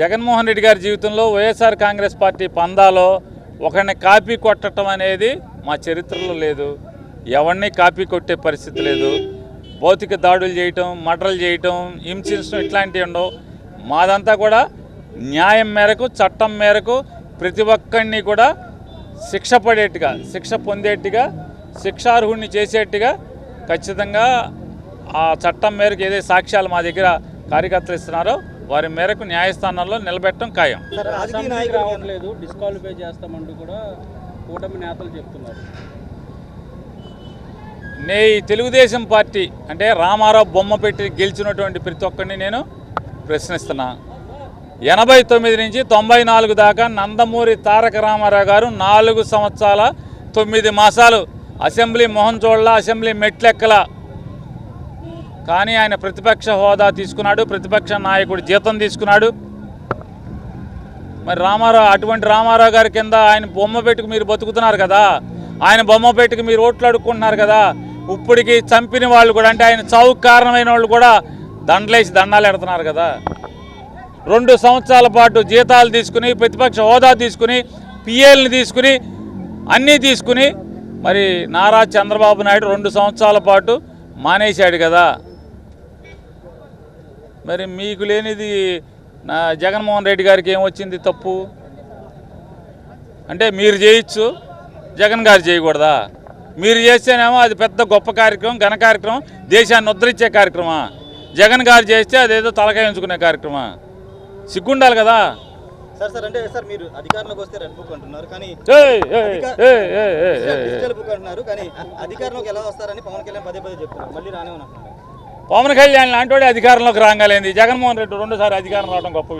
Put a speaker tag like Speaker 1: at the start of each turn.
Speaker 1: జగన్మోహన్ రెడ్డి గారి జీవితంలో వైఎస్ఆర్ కాంగ్రెస్ పార్టీ పందాలో ఒకరిని కాపీ కొట్టడం అనేది మా చరిత్రలో లేదు. ఎవరిని కాపీ కొట్టే పరిస్థితి లేదు. భౌతిక దాడులు చేయటం మర్డర్లు చేయటం హింసించడం ఇట్లాంటివి ఉండవు. మాదంతా కూడా న్యాయం మేరకు చట్టం మేరకు ప్రతి ఒక్కరిని కూడా శిక్ష పడేట్టుగా శిక్ష పొందేట్టుగా శిక్షార్హుడిని చేసేట్టుగా ఖచ్చితంగా ఆ చట్టం మేరకు ఏదైతే సాక్ష్యాలు మా దగ్గర కార్యకర్తలు ఇస్తున్నారో వారి మేరకు న్యాయస్థానంలో నిలబెట్టడం ఖాయం.
Speaker 2: రావట్లేదు. డిస్క్వాలిఫై చేస్తామంటూ కూడా కూటమి నేతలు చెప్తున్నారు.
Speaker 1: నే ఈ తెలుగుదేశం పార్టీ అంటే రామారావు బొమ్మ పెట్టి గెలిచినటువంటి ప్రతి ఒక్కరిని నేను ప్రశ్నిస్తున్నా. ఎనభై తొమ్మిది నుంచి తొంభై నాలుగు దాకా నందమూరి తారక రామారావు గారు నాలుగు సంవత్సరాల తొమ్మిది మాసాలు అసెంబ్లీ మొహం చూడల అసెంబ్లీ మెట్లెక్కల కానీ ఆయన ప్రతిపక్ష హోదా తీసుకున్నాడు ప్రతిపక్ష నాయకుడు జీతం తీసుకున్నాడు. మరి రామారావు అటువంటి రామారావు గారి కింద ఆయన బొమ్మ పెట్టుకు మీరు బతుకుతున్నారు కదా ఆయన బొమ్మ పెట్టుకు మీరు ఓట్లు అడుక్కుంటున్నారు కదా ఇప్పటికి చంపిన వాళ్ళు కూడా అంటే ఆయన చావుకు కారణమైన వాళ్ళు కూడా దండలేసి దండాలు ఎడుతున్నారు కదా. రెండు సంవత్సరాల పాటు జీతాలు తీసుకుని ప్రతిపక్ష హోదా తీసుకుని పిఏల్ని తీసుకుని అన్నీ తీసుకుని మరి నారా చంద్రబాబు నాయుడు రెండు సంవత్సరాల పాటు మానేశాడు కదా. మరి మీకు లేనిది నా జగన్మోహన్ రెడ్డి గారికి ఏమొచ్చింది తప్పు? అంటే మీరు చేయొచ్చు జగన్ గారు చేయకూడదా? మీరు చేస్తేనేమో అది పెద్ద గొప్ప కార్యక్రమం ఘన కార్యక్రమం దేశాన్ని ఉద్ధరించే కార్యక్రమా జగన్ గారు చేస్తే అదేదో తలకాయ ఉంచుకునే కార్యక్రమా సిగ్గుండాలి కదా?
Speaker 3: సార్ సార్ అంటే సార్ మీరు అధికారంలోకి వస్తే రెడ్ బుక్ అంటున్నారు కానీ
Speaker 1: ఏయ్, ఏయ్, ఏయ్, ఏయ్, ఏయ్, ఏయ్.
Speaker 3: డిజిటల్ బుక్ అంటున్నారు కానీ అధికారంలోకి ఎలా వస్తారని పవన్ కళ్యాణ్ పదే పదే చెప్తున్నారు. మళ్ళీ అంటున్నారు
Speaker 1: పవన్ కళ్యాణ్ లాంటి వాడే అధికారంలోకి రాగాలేంది? జగన్మోహన్ రెడ్డి రెండోసారి అధికారం రావడం గొప్ప విషయం.